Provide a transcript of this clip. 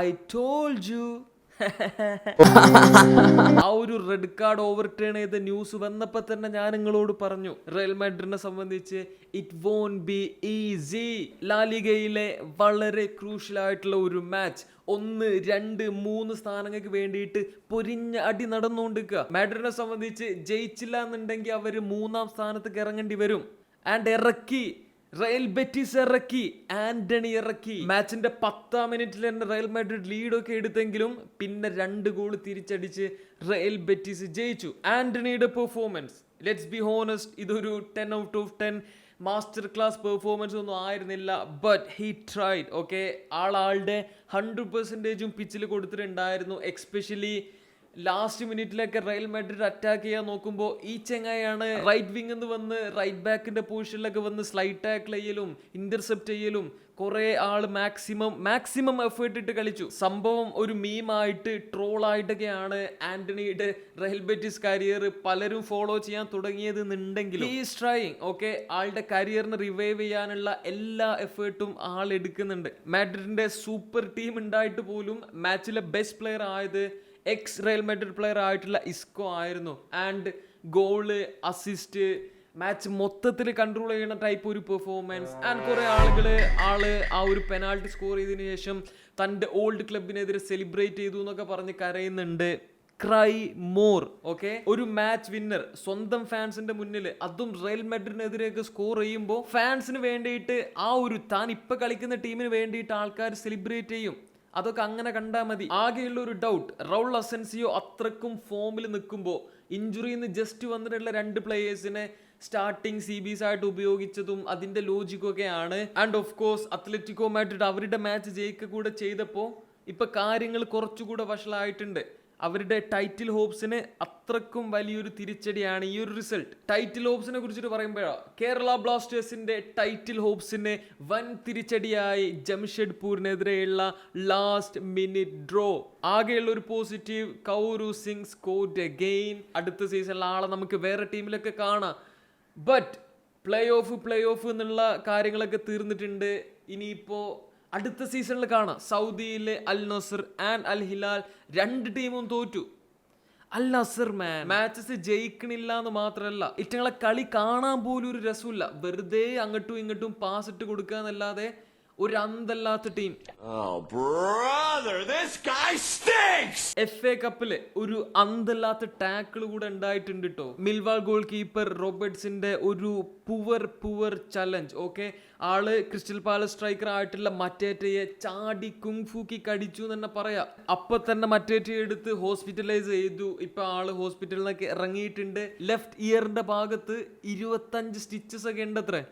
I told you ആ ഒരു red card overturn ചെയ്ത ന്യൂസ് വന്നപ്പോ തന്നെ ഞാൻ നിങ്ങളോട് പറഞ്ഞു റയൽ മാഡ്രിഡിനെ സംബന്ധിച്ച് ഇറ്റ് വോൺ ബി ഈസി ലാലിഗയിലെ വളരെ ക്രൂഷ്യൽ ആയിട്ടുള്ള ഒരു മാച്ച് ഒന്ന് രണ്ട് മൂന്ന് സ്ഥാനങ്ങൾക്ക് വേണ്ടിയിട്ട് പൊരിഞ്ഞ അടി നടന്നുകൊണ്ടിരിക്കുക. മാഡ്രിഡിനെ സംബന്ധിച്ച് ജയിച്ചില്ല എന്നുണ്ടെങ്കിൽ അവർ മൂന്നാം സ്ഥാനത്തേക്ക് ഇറങ്ങേണ്ടി വരും. ആൻഡ് ഇറക്കി. റയൽ ബെറ്റിസ് ഇറക്കി ആന്റണി ഇറക്കി. മാച്ചിന്റെ പത്താം മിനിറ്റിൽ തന്നെ റയൽ മാഡ്രിഡ് ലീഡൊക്കെ എടുത്തെങ്കിലും പിന്നെ രണ്ട് ഗോൾ തിരിച്ചടിച്ച് റയൽ ബെറ്റിസ് ജയിച്ചു. ആന്റണിയുടെ പെർഫോമൻസ് ലെറ്റ്സ് ബി ഹോണസ്റ്റ് ഇതൊരു ten out of ten master class performance ഒന്നും ആയിരുന്നില്ല ബട്ട് ഹി ട്രൈഡ് ഓക്കെ ആളാളുടെ ഹൺഡ്രഡ് പെർസെന്റേജും പിച്ചിൽ കൊടുത്തിട്ടുണ്ടായിരുന്നു എക്സ്പെഷ്യലി ലാസ്റ്റ് മിനിറ്റിലൊക്കെ റയൽ മാഡ്രിഡ് അറ്റാക്ക് ചെയ്യാൻ നോക്കുമ്പോൾ ഈ ചെങ്ങായാണ് റൈറ്റ് വിങ് എന്ന് വന്ന് റൈറ്റ് ബാക്കിന്റെ പൊസിഷനിലൊക്കെ വന്ന് സ്ലൈറ്റ് ടാക്കിൾ ചെയ്യലും ഇന്റർസെപ്റ്റ് ചെയ്യലും കുറെ ആൾ മാക്സിമം മാക്സിമം എഫേർട്ട് ഇട്ട് കളിച്ചു. സംഭവം ഒരു മീമായിട്ട് ട്രോളായിട്ടൊക്കെയാണ് ആന്റണിയുടെ റഹൽ ബെറ്റിസ് കരിയർ പലരും ഫോളോ ചെയ്യാൻ തുടങ്ങിയത് എന്നുണ്ടെങ്കിലും ഈസ് ട്രൈങ് ഓക്കെ ആളുടെ കരിയറിന് റിവൈവ് ചെയ്യാനുള്ള എല്ലാ എഫേർട്ടും ആൾ എടുക്കുന്നുണ്ട്. മാഡ്രിഡിന്റെ സൂപ്പർ ടീം ഉണ്ടായിട്ട് പോലും മാച്ചിലെ ബെസ്റ്റ് പ്ലെയർ ആയത് എക്സ് റയൽ മെഡ്രിഡ് പ്ലെയർ ആയിട്ടുള്ള ഇസ്കോ ആയിരുന്നു. ആൻഡ് ഗോൾ അസിസ്റ്റ് മാച്ച് മൊത്തത്തിൽ കൺട്രോൾ ചെയ്യുന്ന ടൈപ്പ് ഒരു പെർഫോമൻസ് ആൻഡ് കുറെ ആളുകൾ ആൾ ആ ഒരു പെനാൾട്ടി സ്കോർ ചെയ്തതിന് ശേഷം തന്റെ ഓൾഡ് ക്ലബിനെതിരെ സെലിബ്രേറ്റ് ചെയ്തു എന്നൊക്കെ പറഞ്ഞ് കരയുന്നുണ്ട്. ക്രൈ മോർ ഓക്കെ ഒരു മാച്ച് വിന്നർ സ്വന്തം ഫാൻസിന്റെ മുന്നിൽ അതും റയൽ മെഡ്രിനെതിരെയൊക്കെ സ്കോർ ചെയ്യുമ്പോൾ ഫാൻസിന് വേണ്ടിയിട്ട് ആ ഒരു താൻ ഇപ്പൊ കളിക്കുന്ന ടീമിന് വേണ്ടിയിട്ട് ആൾക്കാർ സെലിബ്രേറ്റ് ചെയ്യും. അതൊക്കെ അങ്ങനെ കണ്ടാൽ മതി. ആകെയുള്ള ഒരു ഡൗട്ട് റൗൾ അസെൻസിയോ അത്രക്കും ഫോമിൽ നിൽക്കുമ്പോൾ ഇഞ്ചുറിന്ന് ജസ്റ്റ് വന്നിട്ടുള്ള രണ്ട് പ്ലേയേഴ്സിനെ സ്റ്റാർട്ടിങ് സി ബീസ് ആയിട്ട് ഉപയോഗിച്ചതും അതിന്റെ ലോജിക്കും ഒക്കെയാണ്. And of course Atletico Madrid അവരുടെ മാച്ച് ജയിക്കുക കൂടെ ചെയ്തപ്പോൾ ഇപ്പൊ കാര്യങ്ങൾ കുറച്ചുകൂടെ വഷളായിട്ടുണ്ട്. അവരുടെ ടൈറ്റിൽ ഹോപ്സിന് അത്രക്കും വലിയൊരു തിരിച്ചടിയാണ് ഈ ഒരു റിസൾട്ട് ടൈറ്റിൽ ഹോപ്സിനെ കുറിച്ചിട്ട് പറയുമ്പോഴോ കേരള ബ്ലാസ്റ്റേഴ്സിന്റെ ടൈറ്റിൽ ഹോപ്സിന് വൻ തിരിച്ചടിയായി ജംഷഡ്പൂരിനെതിരെയുള്ള ലാസ്റ്റ് മിനിറ്റ് ഡ്രോ ആകെയുള്ള ഒരു positive Kauru Singh scored again അടുത്ത സീസണിൽ ആളെ നമുക്ക് വേറെ ടീമിലൊക്കെ കാണാം. But play off play off എന്നുള്ള കാര്യങ്ങളൊക്കെ തീർന്നിട്ടുണ്ട്. ഇനിയിപ്പോൾ അടുത്ത സീസണിൽ കാണാം. സൗദിയിലെ Al Nassr and Al Hilal രണ്ട് ടീമും തോറ്റു. അൽ നസർ മാൻ മാച്ചസ് ജയിക്കണില്ല എന്ന് മാത്രമല്ല ഇറ്റങ്ങളെ കളി കാണാൻ പോലും ഒരു രസമില്ല വെറുതെ അങ്ങോട്ടും ഇങ്ങോട്ടും പാസ് ഇട്ട് കൊടുക്കുക എന്നല്ലാതെ ഒരു അന്തല്ലാത്ത ടീം എഫ് എ കപ്പിൽ ഒരു അന്തല്ലാത്ത ടാക്കിൾ കൂടെ ഉണ്ടായിട്ടുണ്ട് കേട്ടോ മിൽവാൾ ഗോൾ കീപ്പർ റോബർട്സിന്റെ ഒരു പുവർ പുവർ ചലഞ്ച് ഓക്കെ ആൾ ക്രിസ്റ്റൽ പാലസ് സ്ട്രൈക്കർ ആയിട്ടുള്ള മറ്റേറ്റയെ ചാടി കുങ്ഫൂക്കി കടിച്ചു എന്ന് തന്നെ പറയാം. അപ്പൊ തന്നെ മറ്റേറ്റയെ എടുത്ത് ഹോസ്പിറ്റലൈസ് ചെയ്തു. ഇപ്പൊ ആൾ ഹോസ്പിറ്റലിൽ നിന്നൊക്കെ ഇറങ്ങിയിട്ടുണ്ട് ലെഫ്റ്റ് ഇയറിന്റെ ഭാഗത്ത് ഇരുപത്തഞ്ച് സ്റ്റിച്ചസ് ഒക്കെ ഉണ്ട് അത്രേ